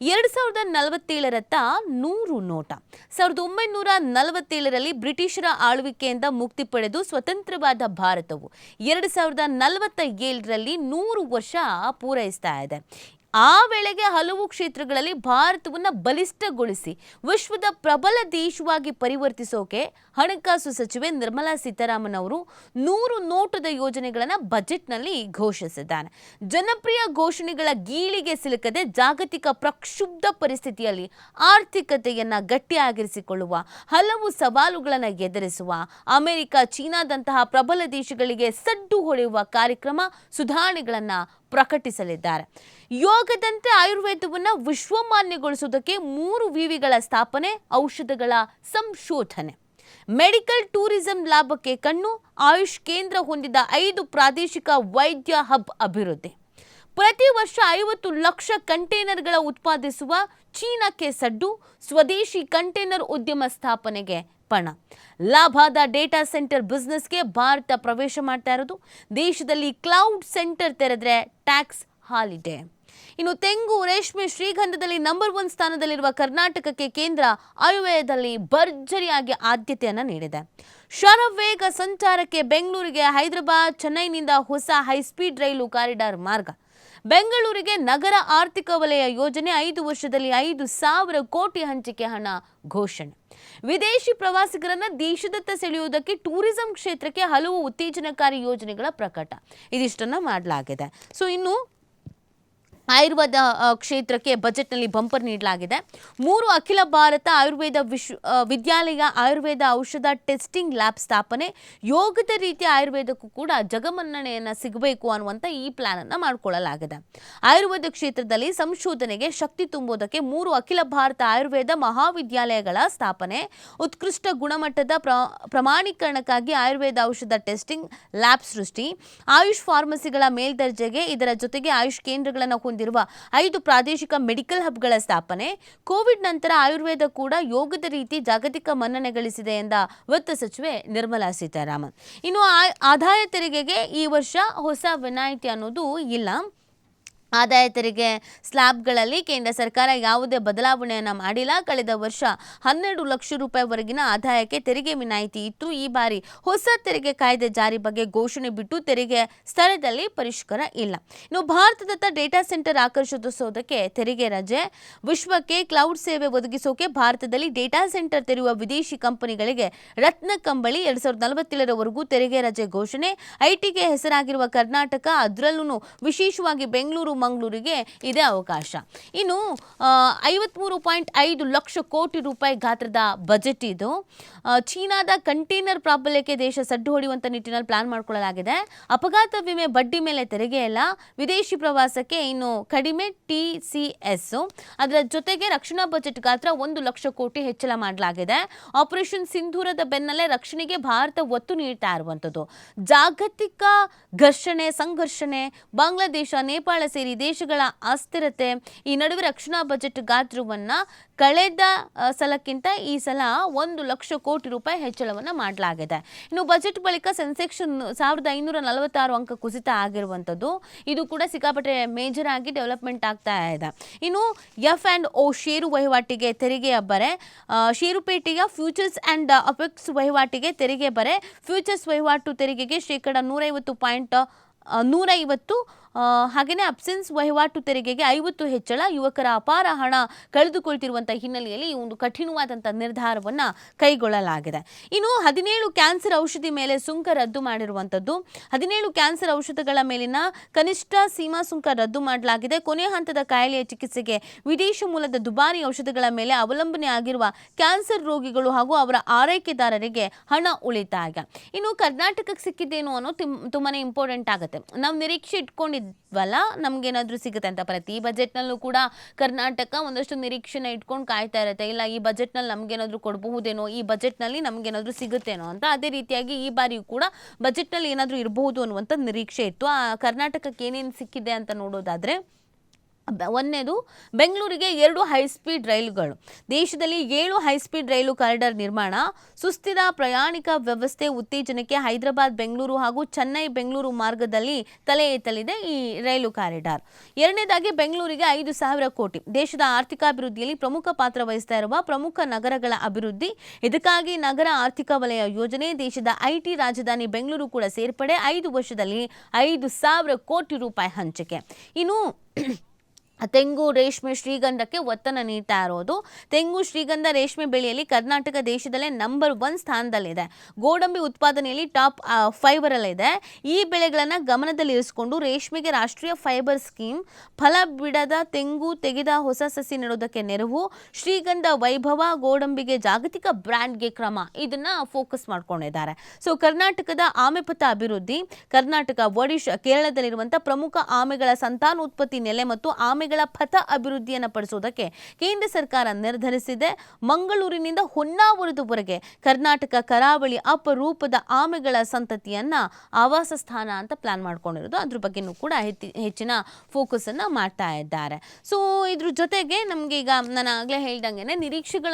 ಎರಡು ಸಾವಿರದ ನಲವತ್ತೇಳರತ್ತ ನೂರು ನೋಟ. ಸಾವಿರದ ಒಂಬೈನೂರ ನಲವತ್ತೇಳರಲ್ಲಿ ಬ್ರಿಟಿಷರ ಆಳ್ವಿಕೆಯಿಂದ ಮುಕ್ತಿ ಪಡೆದು ಸ್ವತಂತ್ರವಾದ ಭಾರತವು. ಎರಡು ಸಾವಿರದ ನಲವತ್ತ ಏಳರಲ್ಲಿ ನೂರು ವರ್ಷ ಪೂರೈಸ್ತಾ ಇದೆ. ಆ ವೇಳೆಗೆ ಹಲವು ಕ್ಷೇತ್ರಗಳಲ್ಲಿ ಭಾರತವನ್ನು ಬಲಿಷ್ಠಗೊಳಿಸಿ ವಿಶ್ವದ ಪ್ರಬಲ ದೇಶವಾಗಿ ಪರಿವರ್ತಿಸೋಕೆ ಹಣಕಾಸು ಸಚಿವೆ ನಿರ್ಮಲಾ ಸೀತಾರಾಮನ್ ಅವರು ನೂರು ನೋಟದ ಯೋಜನೆಗಳನ್ನು ಬಜೆಟ್ನಲ್ಲಿ ಘೋಷಿಸಿದ್ದಾರೆ ಜನಪ್ರಿಯ ಘೋಷಣೆಗಳ ಗೀಳಿಗೆ ಸಿಲುಕದೆ ಜಾಗತಿಕ ಪ್ರಕ್ಷುಬ್ಧ ಪರಿಸ್ಥಿತಿಯಲ್ಲಿ ಆರ್ಥಿಕತೆಯನ್ನು ಗಟ್ಟಿಯಾಗಿರಿಸಿಕೊಳ್ಳುವ, ಹಲವು ಸವಾಲುಗಳನ್ನು ಎದುರಿಸುವ, ಅಮೆರಿಕ ಚೀನಾದಂತಹ ಪ್ರಬಲ ದೇಶಗಳಿಗೆ ಸಡ್ಡು ಹೊಡೆಯುವ ಕಾರ್ಯಕ್ರಮ ಸುಧಾರಣೆಗಳನ್ನು ಪ್ರಕಟಿಸಲಿದ್ದಾರೆ. ಯೋಗದಂತೆ ಆಯುರ್ವೇದವನ್ನು ವಿಶ್ವಮಾನ್ಯಗೊಳಿಸುವುದಕ್ಕೆ ಮೂರು ವಿವಿಗಳ ಸ್ಥಾಪನೆ, ಔಷಧಗಳ ಸಂಶೋಧನೆ. ಮೆಡಿಕಲ್ ಟೂರಿಸಂ ಲಾಭಕ್ಕೆ ಕಣ್ಣು, ಆಯುಷ್ ಕೇಂದ್ರ ಹೊಂದಿದ ಐದು ಪ್ರಾದೇಶಿಕ ವೈದ್ಯ ಹಬ್ ಅಭಿವೃದ್ಧಿ. ಪ್ರತಿ ವರ್ಷ ಐವತ್ತು ಲಕ್ಷ ಕಂಟೈನರ್ಗಳ ಉತ್ಪಾದಿಸುವ ಚೀನಾಕ್ಕೆ ಸಡ್ಡು, ಸ್ವದೇಶಿ ಕಂಟೈನರ್ ಉದ್ಯಮ ಸ್ಥಾಪನೆಗೆ ಪಣ ಲಾಭದ ಡೇಟಾ ಸೆಂಟರ್ ಬಿಸ್ನೆಸ್ಗೆ ಭಾರತ ಪ್ರವೇಶ ಮಾಡ್ತಾ ಇರೋದು. ದೇಶದಲ್ಲಿ ಕ್ಲೌಡ್ ಸೆಂಟರ್ ತೆರೆದ್ರೆ ಟ್ಯಾಕ್ಸ್ ಹಾಲಿಡೇ. ಇನ್ನು ತೆಂಗು ರೇಷ್ಮೆ ಶ್ರೀಗಂಧದಲ್ಲಿ ನಂಬರ್ ಒನ್ ಸ್ಥಾನದಲ್ಲಿರುವ ಕರ್ನಾಟಕಕ್ಕೆ ಕೇಂದ್ರ ಆಯುರ್ವೇದದಲ್ಲಿ ಭರ್ಜರಿಯಾಗಿ ಆದ್ಯತೆಯನ್ನು ನೀಡಿದೆ. ಶರವೇಗ ಸಂಚಾರಕ್ಕೆ ಬೆಂಗಳೂರಿಗೆ ಹೈದರಾಬಾದ್, ಚೆನ್ನೈನಿಂದ ಹೊಸ ಹೈಸ್ಪೀಡ್ ರೈಲು ಕಾರಿಡಾರ್ ಮಾರ್ಗ. ಬೆಂಗಳೂರಿಗೆ ನಗರ ಆರ್ಥಿಕ ವಲಯ ಯೋಜನೆ ಐದು ವರ್ಷದಲ್ಲಿ ಐದು ಸಾವಿರ ಕೋಟಿ ಹಂಚಿಕೆ ಹಣ ಘೋಷಣೆ. ವಿದೇಶಿ ಪ್ರವಾಸಿಗರನ್ನ ದೇಶದತ್ತ ಸೆಳೆಯುವುದಕ್ಕೆ ಟೂರಿಸಂ ಕ್ಷೇತ್ರಕ್ಕೆ ಹಲವು ಉತ್ತೇಜನಕಾರಿ ಯೋಜನೆಗಳ ಪ್ರಕಟ. ಇದಿಷ್ಟನ್ನ ಮಾಡಲಾಗಿದೆ. ಸೊ ಇನ್ನು ಆಯುರ್ವೇದ ಕ್ಷೇತ್ರಕ್ಕೆ ಬಜೆಟ್ನಲ್ಲಿ ಬಂಪರ್ ನೀಡಲಾಗಿದೆ. ಮೂರು ಅಖಿಲ ಭಾರತ ಆಯುರ್ವೇದ ವಿಶ್ವ ವಿದ್ಯಾಲಯ ಆಯುರ್ವೇದ ಔಷಧ ಟೆಸ್ಟಿಂಗ್ ಲ್ಯಾಬ್ ಸ್ಥಾಪನೆ, ಯೋಗದ ರೀತಿಯ ಆಯುರ್ವೇದಕ್ಕೂ ಕೂಡ ಜಗಮನ್ನಣೆಯನ್ನು ಸಿಗಬೇಕು ಅನ್ನುವಂಥ ಈ ಪ್ಲಾನನ್ನು ಮಾಡಿಕೊಳ್ಳಲಾಗಿದೆ. ಆಯುರ್ವೇದ ಕ್ಷೇತ್ರದಲ್ಲಿ ಸಂಶೋಧನೆಗೆ ಶಕ್ತಿ ತುಂಬುವುದಕ್ಕೆ ಮೂರು ಅಖಿಲ ಭಾರತ ಆಯುರ್ವೇದ ಮಹಾವಿದ್ಯಾಲಯಗಳ ಸ್ಥಾಪನೆ, ಉತ್ಕೃಷ್ಟ ಗುಣಮಟ್ಟದ ಪ್ರ, ಪ್ರಮಾಣೀಕರಣಕ್ಕಾಗಿ ಆಯುರ್ವೇದ ಔಷಧ ಟೆಸ್ಟಿಂಗ್ ಲ್ಯಾಬ್ ಸೃಷ್ಟಿ, ಆಯುಷ್ ಫಾರ್ಮಸಿಗಳ ಮೇಲ್ದರ್ಜೆಗೆ ಇದರ ಜೊತೆಗೆ ಆಯುಷ್ ಕೇಂದ್ರಗಳನ್ನು ಹೊಂದಿರುವ ಐದು ಪ್ರಾದೇಶಿಕ ಮೆಡಿಕಲ್ ಹಬ್ಗಳ ಸ್ಥಾಪನೆ, ಕೋವಿಡ್ ನಂತರ ಆಯುರ್ವೇದ ಕೂಡ ಯೋಗದ ರೀತಿ ಜಾಗತಿಕ ಮನ್ನಣೆ ಗಳಿಸಿದೆ ಎಂದ ವೃತ್ತ ಸಚಿವೆ ನಿರ್ಮಲಾ ಸೀತಾರಾಮನ್. ಇನ್ನು ಆದಾಯ ತೆರಿಗೆಗೆ ಈ ವರ್ಷ ಹೊಸ ವಿನಾಯಿತಿ ಅನ್ನೋದು ಇಲ್ಲ. ಆದಾಯ ತೆರಿಗೆ ಸ್ಲ್ಯಾಬ್ಗಳಲ್ಲಿ ಕೇಂದ್ರ ಸರ್ಕಾರ ಯಾವುದೇ ಬದಲಾವಣೆಯನ್ನು ಮಾಡಿಲ್ಲ. ಕಳೆದ ವರ್ಷ ಹನ್ನೆರಡು ಲಕ್ಷ ರೂಪಾಯಿವರೆಗಿನ ಆದಾಯಕ್ಕೆ ತೆರಿಗೆ ವಿನಾಯಿತಿ ಇತ್ತು. ಈ ಬಾರಿ ಹೊಸ ತೆರಿಗೆ ಕಾಯ್ದೆ ಜಾರಿ ಬಗ್ಗೆ ಘೋಷಣೆ ಬಿಟ್ಟು ತೆರಿಗೆ ಸ್ಥಳದಲ್ಲಿ ಪರಿಷ್ಕಾರ ಇಲ್ಲ. ಇನ್ನು ಭಾರತದತ್ತ ಡೇಟಾ ಸೆಂಟರ್ ಆಕರ್ಷಿಸೋದಕ್ಕೆ ತೆರಿಗೆ ರಜೆ. ವಿಶ್ವಕ್ಕೆ ಕ್ಲೌಡ್ ಸೇವೆ ಒದಗಿಸೋಕೆ ಭಾರತದಲ್ಲಿ ಡೇಟಾ ಸೆಂಟರ್ ತೆರೆಯುವ ವಿದೇಶಿ ಕಂಪನಿಗಳಿಗೆ ರತ್ನ ಕಂಬಳಿ ಎರಡ್ ಸಾವಿರದ ನಲವತ್ತೇಳರವರೆಗೂ ತೆರಿಗೆ ರಜೆ ಘೋಷಣೆ. ಐಟಿಗೆ ಹೆಸರಾಗಿರುವ ಕರ್ನಾಟಕ ಅದರಲ್ಲೂ ವಿಶೇಷವಾಗಿ ಬೆಂಗಳೂರು ಮಂಗಳೂರಿಗೆ ಇದೇ ಅವಕಾಶ. ಇನ್ನು ಐವತ್ಮೂರು ಪಾಯಿಂಟ್ ಐದು ಲಕ್ಷ ಕೋಟಿ ರೂಪಾಯಿ ಗಾತ್ರದ ಬಜೆಟ್ ಇದು. ಚೀನಾದ ಕಂಟೈನರ್ ಪ್ರಾಬಲ್ಯಕ್ಕೆ ದೇಶ ಸಡ್ಡು ಹೊಡೆಯುವಂಥ ನಿಟ್ಟಿನಲ್ಲಿ ಪ್ಲಾನ್ ಮಾಡಿಕೊಳ್ಳಲಾಗಿದೆ. ಅಪಘಾತ ವಿಮೆ ಬಡ್ಡಿ ಮೇಲೆ ತೆರಿಗೆ ಇಲ್ಲ ವಿದೇಶಿ ಪ್ರವಾಸಕ್ಕೆ ಇನ್ನು ಕಡಿಮೆ ಟಿ ಸಿ ಎಸ್ ಅದರ ಜೊತೆಗೆ ರಕ್ಷಣಾ ಬಜೆಟ್ ಗಾತ್ರ ಒಂದು ಲಕ್ಷ ಕೋಟಿ ಹೆಚ್ಚಳ ಮಾಡಲಾಗಿದೆ. ಆಪರೇಷನ್ ಸಿಂಧೂರದ ಬೆನ್ನಲ್ಲೇ ರಕ್ಷಣೆಗೆ ಭಾರತ ಒತ್ತು ನೀಡ್ತಾ ಇರುವಂಥದ್ದು. ಜಾಗತಿಕ ಘರ್ಷಣೆ, ಸಂಘರ್ಷಣೆ, ಬಾಂಗ್ಲಾದೇಶ, ನೇಪಾಳ ಸೇರಿ ದೇಶಗಳ ಅಸ್ಥಿರತೆ, ಈ ನಡುವೆ ರಕ್ಷಣಾ ಬಜೆಟ್ ಗಾತ್ರವನ್ನ ಕಳೆದ ಸಲಕ್ಕಿಂತ ಈ ಸಲ ಒಂದು ಲಕ್ಷ ಕೋಟಿ ರೂಪಾಯಿ ಹೆಚ್ಚಳವನ್ನು ಮಾಡಲಾಗಿದೆ. ಇನ್ನು ಬಜೆಟ್ ಬಳಿಕ ಸೆನ್ಸೆಕ್ಸ್ ಸಾವಿರದ ಐನೂರ ನಲವತ್ತಾರು ಅಂಕ ಕುಸಿತ ಆಗಿರುವಂಥದ್ದು, ಇದು ಕೂಡ ಸಿಕ್ಕಾಪಟ್ಟೆ ಮೇಜರ್ ಆಗಿ ಡೆವಲಪ್ಮೆಂಟ್ ಆಗ್ತಾ ಇದೆ. ಇನ್ನು ಎಫ್ ಆ್ಯಂಡ್ ಓ ಷೇರು ವಹಿವಾಟಿಗೆ ತೆರಿಗೆಯ ಬರೆ ಷೇರುಪೇಟೆಯ ಫ್ಯೂಚರ್ಸ್ ಆ್ಯಂಡ್ ಅಪೆಕ್ಸ್ ವಹಿವಾಟಿಗೆ ತೆರಿಗೆ ಬರೆ ಫ್ಯೂಚರ್ಸ್ ವಹಿವಾಟು ತೆರಿಗೆಗೆ ಶೇಕಡ ನೂರೈವತ್ತು ಪಾಯಿಂಟ್ ನೂರೈವತ್ತು ಹಾಗೆಯೇ ಅಬ್ಸೆನ್ಸ್ ವಹಿವಾಟು ತೆರಿಗೆಗೆ ಐವತ್ತು ಹೆಚ್ಚಳ, ಯುವಕರ ಅಪಾರ ಹಣ ಕಳೆದುಕೊಳ್ತಿರುವಂಥ ಹಿನ್ನೆಲೆಯಲ್ಲಿ ಈ ಒಂದು ಕಠಿಣವಾದಂಥ ನಿರ್ಧಾರವನ್ನು ಕೈಗೊಳ್ಳಲಾಗಿದೆ. ಇನ್ನು ಹದಿನೇಳು ಕ್ಯಾನ್ಸರ್ ಔಷಧಿ ಮೇಲೆ ಸುಂಕ ರದ್ದು ಮಾಡಿರುವಂಥದ್ದು. ಹದಿನೇಳು ಕ್ಯಾನ್ಸರ್ ಔಷಧಗಳ ಮೇಲಿನ ಕನಿಷ್ಠ ಸೀಮಾ ಸುಂಕ ರದ್ದು ಮಾಡಲಾಗಿದೆ. ಕೊನೆ ಹಂತದ ಕಾಯಿಲೆಯ ಚಿಕಿತ್ಸೆಗೆ ವಿದೇಶ ಮೂಲದ ದುಬಾರಿ ಔಷಧಗಳ ಮೇಲೆ ಅವಲಂಬನೆ ಆಗಿರುವ ಕ್ಯಾನ್ಸರ್ ರೋಗಿಗಳು ಹಾಗೂ ಅವರ ಆರೈಕೆದಾರರಿಗೆ ಹಣ ಉಳಿತಾಯ. ಇನ್ನು ಕರ್ನಾಟಕಕ್ಕೆ ಸಿಕ್ಕಿದ್ದೇನು ಅನ್ನೋ ತುಂಬಾನೇ ಇಂಪಾರ್ಟೆಂಟ್ ಆಗುತ್ತೆ. ನಾವು ನಿರೀಕ್ಷೆ ಇಟ್ಕೊಂಡಿದ್ವಲ್ಲ ನಮ್ಗೇನಾದ್ರೂ ಸಿಗುತ್ತೆ ಅಂತ. ಪ್ರತಿ ಬಜೆಟ್ನಲ್ಲೂ ಕೂಡ ಕರ್ನಾಟಕ ಒಂದಷ್ಟು ನಿರೀಕ್ಷೆನ ಇಟ್ಕೊಂಡು ಕಾಯ್ತಾ ಇರುತ್ತೆ. ಇಲ್ಲ, ಈ ಬಜೆಟ್ನಲ್ಲಿ ನಮ್ಗೇನಾದ್ರೂ ಕೊಡಬಹುದೇನೋ, ಈ ಬಜೆಟ್ನಲ್ಲಿ ನಮ್ಗೇನಾದ್ರೂ ಸಿಗುತ್ತೇನೋ ಅಂತ ಅದೇ ರೀತಿಯಾಗಿ ಈ ಬಾರಿಯೂ ಕೂಡ ಬಜೆಟ್ನಲ್ಲಿ ಏನಾದರೂ ಇರಬಹುದು ಅನ್ನುವಂಥ ನಿರೀಕ್ಷೆ ಇತ್ತು. ಆ ಕರ್ನಾಟಕಕ್ಕೆ ಏನೇನು ಸಿಕ್ಕಿದೆ ಅಂತ ನೋಡೋದಾದರೆ ಒಂದನೇದು ಬೆಂಗಳೂರಿಗೆ ಎರಡು ಹೈಸ್ಪೀಡ್ ರೈಲುಗಳು. ದೇಶದಲ್ಲಿ ಏಳು ಹೈಸ್ಪೀಡ್ ರೈಲು ಕಾರಿಡಾರ್ ನಿರ್ಮಾಣ, ಸುಸ್ಥಿರ ಪ್ರಯಾಣಿಕ ವ್ಯವಸ್ಥೆ ಉತ್ತೇಜನಕ್ಕೆ ಹೈದರಾಬಾದ್, ಬೆಂಗಳೂರು ಹಾಗೂ ಚೆನ್ನೈ, ಬೆಂಗಳೂರು ಮಾರ್ಗದಲ್ಲಿ ತಲೆ ಎತ್ತಲಿದೆ ಈ ರೈಲು ಕಾರಿಡಾರ್. ಎರಡನೇದಾಗಿ ಬೆಂಗಳೂರಿಗೆ ಐದು ಸಾವಿರ ಕೋಟಿ. ದೇಶದ ಆರ್ಥಿಕಾಭಿವೃದ್ಧಿಯಲ್ಲಿ ಪ್ರಮುಖ ಪಾತ್ರ ವಹಿಸ್ತಾ ಇರುವ ಪ್ರಮುಖ ನಗರಗಳ ಅಭಿವೃದ್ಧಿ. ಇದಕ್ಕಾಗಿ ನಗರ ಆರ್ಥಿಕ ವಲಯ ಯೋಜನೆ, ದೇಶದ ಐಟಿ ರಾಜಧಾನಿ ಬೆಂಗಳೂರು ಕೂಡ ಸೇರ್ಪಡೆ, ಐದು ವರ್ಷದಲ್ಲಿ ಐದು ಸಾವಿರ ಕೋಟಿ ರೂಪಾಯಿ ಹಂಚಿಕೆ. ಇನ್ನು ತೆಂಗು ರೇಷ್ಮೆ ಶ್ರೀಗಂಧಕ್ಕೆ ಒತ್ತನ್ನು ನೀಡ್ತಾ ಇರೋದು. ತೆಂಗು ಶ್ರೀಗಂಧ ರೇಷ್ಮೆ ಬೆಳೆಯಲ್ಲಿ ಕರ್ನಾಟಕ ದೇಶದಲ್ಲೇ ನಂಬರ್ ಒನ್ ಸ್ಥಾನದಲ್ಲಿದೆ. ಗೋಡಂಬಿ ಉತ್ಪಾದನೆಯಲ್ಲಿ ಟಾಪ್ ಫೈಬರಲ್ಲಿದೆ ಈ ಬೆಳೆಗಳನ್ನು ಗಮನದಲ್ಲಿರಿಸಿಕೊಂಡು ರೇಷ್ಮೆಗೆ ರಾಷ್ಟ್ರೀಯ ಫೈಬರ್ ಸ್ಕೀಮ್ ಫಲ ಬಿಡದ ತೆಂಗು ತೆಗೆದ ಹೊಸ ಸಸಿ ನೆಡೋದಕ್ಕೆ ನೆರವು, ಶ್ರೀಗಂಧ ವೈಭವ, ಗೋಡಂಬಿಗೆ ಜಾಗತಿಕ ಬ್ರ್ಯಾಂಡ್ಗೆ ಕ್ರಮ, ಇದನ್ನು ಫೋಕಸ್ ಮಾಡ್ಕೊಂಡಿದ್ದಾರೆ. ಸೊ ಕರ್ನಾಟಕದ ಆಮೆಪಥ ಅಭಿವೃದ್ಧಿ, ಕರ್ನಾಟಕ ಒಡಿಶಾ ಕೇರಳದಲ್ಲಿರುವಂಥ ಪ್ರಮುಖ ಆಮೆಗಳ ಸಂತಾನೋತ್ಪತ್ತಿ ನೆಲೆ ಮತ್ತು ಆಮೆಗಳ ಪಥ ಅಭಿವೃದ್ಧಿಯನ್ನು ಪಡಿಸುವುದಕ್ಕೆ ಕೇಂದ್ರ ಸರ್ಕಾರ ನಿರ್ಧರಿಸಿದೆ. ಮಂಗಳೂರಿನಿಂದ ಹೊನ್ನಾವರದವರೆಗೆ ಕರ್ನಾಟಕ ಕರಾವಳಿ ಅಪರೂಪದ ಆಮೆಗಳ ಸಂತತಿಯನ್ನ ಆವಾಸ ಸ್ಥಾನ ಅಂತ ಪ್ಲಾನ್ ಮಾಡ್ಕೊಂಡಿರೋದು. ಅದ್ರ ಬಗ್ಗೆನೂ ಕೂಡ ಹೆಚ್ಚಿ- ಹೆಚ್ಚಿನ ಫೋಕಸ್ ಅನ್ನ ಮಾಡ್ತಾ ಇದ್ದಾರೆ. ಸೊ ಇದ್ರ ಜೊತೆಗೆ ನಮ್ಗೆ ಈಗ ನಾನು ಆಗ್ಲೇ ಹೇಳ್ದಂಗೆ ನಿರೀಕ್ಷೆಗಳನ್ನು